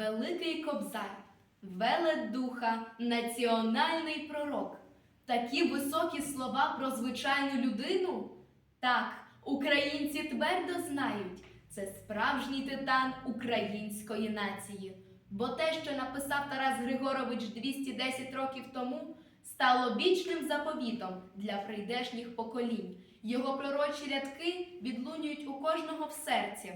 Великий кобзар, велет духа, національний пророк. Такі високі слова про звичайну людину? Так, українці твердо знають, це справжній титан української нації. Бо те, що написав Тарас Григорович 210 років тому, стало вічним заповітом для прийдешніх поколінь. Його пророчі рядки відлунюють у кожного в серці.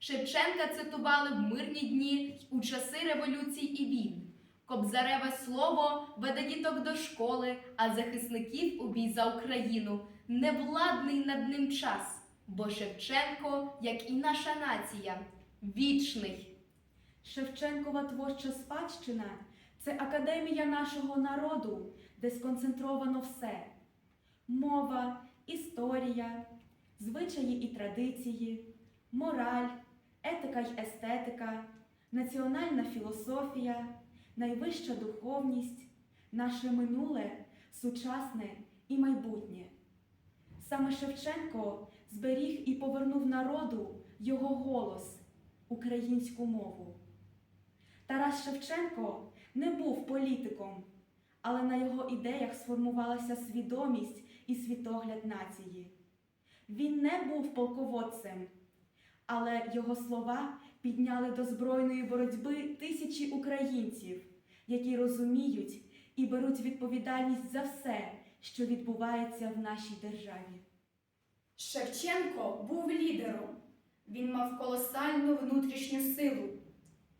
Шевченка цитували в мирні дні у часи революцій і війн. Кобзареве слово веде діток до школи, а захисників у бій за Україну невладний над ним час, бо Шевченко, як і наша нація, вічний. Шевченкова творча спадщина це академія нашого народу, де сконцентровано все: мова, історія, звичаї і традиції, мораль, етика й естетика, національна філософія, найвища духовність, наше минуле, сучасне і майбутнє. Саме Шевченко зберіг і повернув народу його голос, українську мову. Тарас Шевченко не був політиком, але на його ідеях сформувалася свідомість і світогляд нації. Він не був полководцем, але його слова підняли до збройної боротьби тисячі українців, які розуміють і беруть відповідальність за все, що відбувається в нашій державі. Шевченко був лідером. Він мав колосальну внутрішню силу.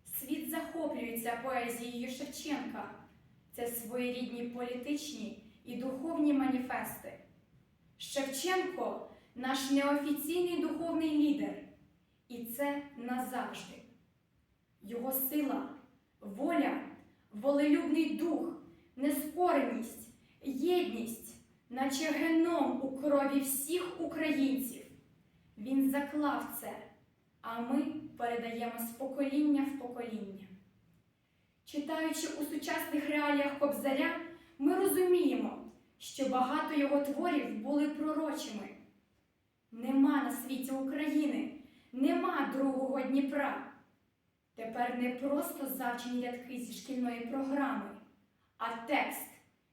Світ захоплюється поезією Шевченка. Це своєрідні політичні і духовні маніфести. Шевченко наш неофіційний духовний лідер, і це назавжди. Його сила, воля, волелюбний дух, нескореність, єдність, наче геном у крові всіх українців. Він заклав це, а ми передаємо з покоління в покоління. Читаючи у сучасних реаліях Кобзаря, ми розуміємо, що багато його творів були пророчими. Нема на світі України, нема другого Дніпра. Тепер не просто завчені рядки зі шкільної програми, а текст,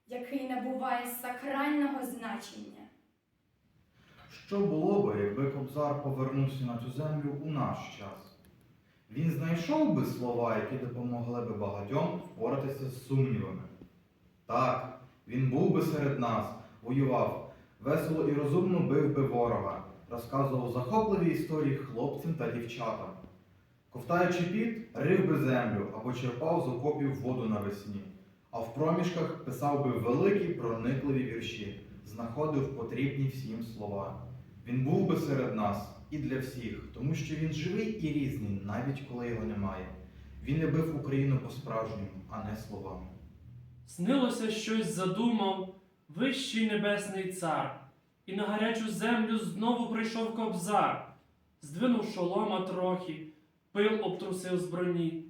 який набуває сакрального значення. Що було би, якби Кобзар повернувся на цю землю у наш час? Він знайшов би слова, які допомогли би багатьом впоратися з сумнівами. Так, він був би серед нас, воював, весело і розумно бив би ворога, розказував захопливі історії хлопцям та дівчатам. Ковтаючи піт, рив би землю або черпав з окопів воду навесні, а в проміжках писав би великі проникливі вірші, знаходив потрібні всім слова. Він був би серед нас і для всіх, тому що він живий і різний, навіть коли його немає. Він любив Україну по-справжньому, а не словами. Снилося щось задумав вищий небесний цар, і на гарячу землю знову прийшов кобзар, здвинув шолома трохи, пил обтрусив з броні,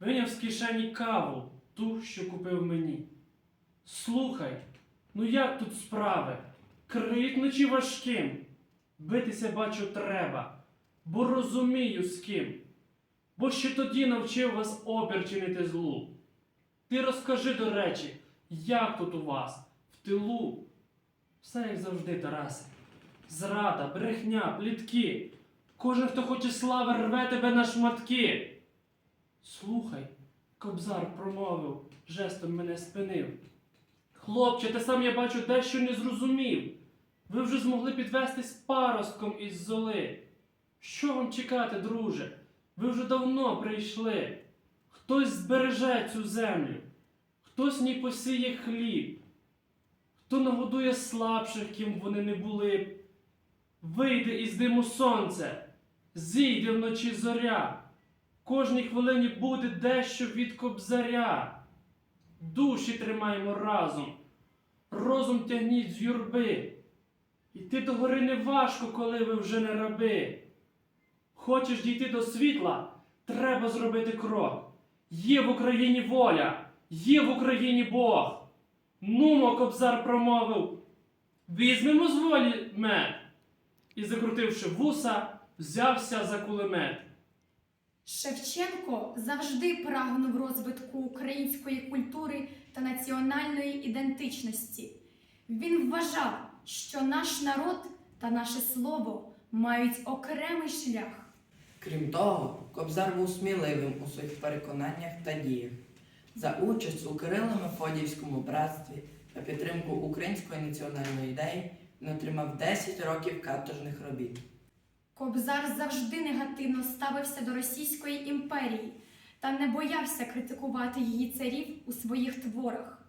виняв з кишені каву, ту, що купив мені. Слухай, ну як тут справи? Криють вночі важким. Битися, бачу, треба, бо розумію з ким. Бо ще тоді навчив вас опір чинити злу. Ти розкажи, до речі, як тут у вас, в тилу? Все як завжди, Тарасе. Зрада, брехня, плітки. Кожен, хто хоче слави, рве тебе на шматки. Слухай, кобзар промовив, жестом мене спинив. Хлопче, ти сам я бачу дещо не зрозумів. Ви вже змогли підвестись паростком із золи. Що вам чекати, друже? Ви вже давно прийшли. Хтось збереже цю землю, хтось в ній посіє хліб, хто нагодує слабших, ким вони не були. Вийде із диму сонце, зійде вночі зоря. Кожній хвилині буде дещо від кобзаря. Душі тримаємо разом, розум тягніть з юрби. Іти до гори не важко, коли ви вже не раби. Хочеш дійти до світла, треба зробити крок. Є в Україні воля, є в Україні Бог. Нумо, кобзар промовив. Візьмемо з волі мед. І, закрутивши вуса, взявся за кулемет. Шевченко завжди прагнув розвитку української культури та національної ідентичності. Він вважав, що наш народ та наше слово мають окремий шлях. Крім того, Кобзар був сміливим у своїх переконаннях та діях. За участь у Кирило-Мефодіївському братстві та підтримку української національної ідеї він отримав 10 років каторжних робіт. Кобзар завжди негативно ставився до Російської імперії та не боявся критикувати її царів у своїх творах.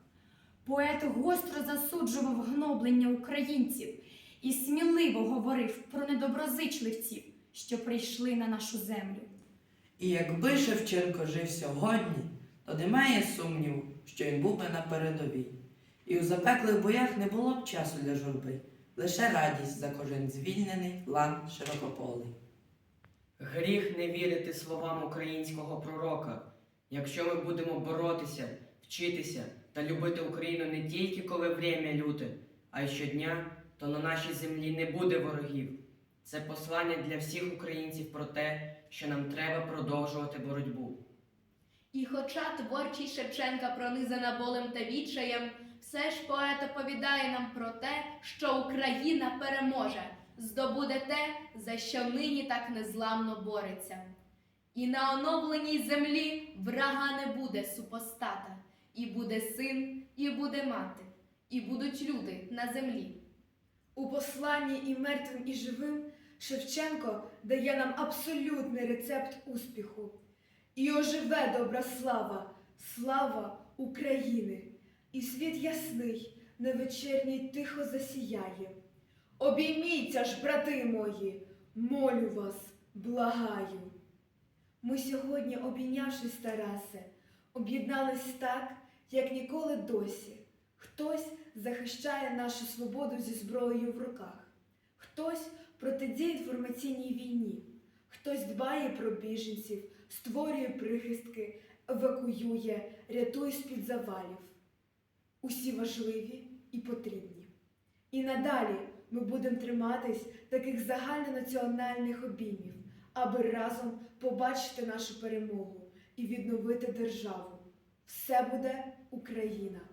Поет гостро засуджував гноблення українців і сміливо говорив про недоброзичливців, що прийшли на нашу землю. І якби Шевченко жив сьогодні, то немає сумніву, що він був би на передовій. І у запеклих боях не було б часу для журби, лише радість за кожен звільнений лан широкополий. Гріх не вірити словам українського пророка. Якщо ми будемо боротися, вчитися та любити Україну не тільки коли время люте, а й щодня, то на нашій землі не буде ворогів. Це послання для всіх українців про те, що нам треба продовжувати боротьбу. І хоча творчість Шевченка пронизана болем та відчаєм, все ж поет оповідає нам про те, що Україна переможе, здобуде те, за що нині так незламно бореться. І на оновленій землі врага не буде супостата, і буде син, і буде мати, і будуть люди на землі. У посланні і мертвим, і живим Шевченко дає нам абсолютний рецепт успіху. І оживе добра слава, слава України, і світ ясний, невечерній тихо засіяє. Обійміться ж, брати мої, молю вас, благаю. Ми сьогодні, обійнявшись, Тарасе, об'єднались так, як ніколи досі. Хтось захищає нашу свободу зі зброєю в руках, хтось протидіє інформаційній війні, хтось дбає про біженців, створює прихистки, евакуює, рятує з-під завалів. Усі важливі і потрібні. І надалі ми будемо триматись таких загальнонаціональних обіймів, аби разом побачити нашу перемогу і відновити державу. Все буде Україна!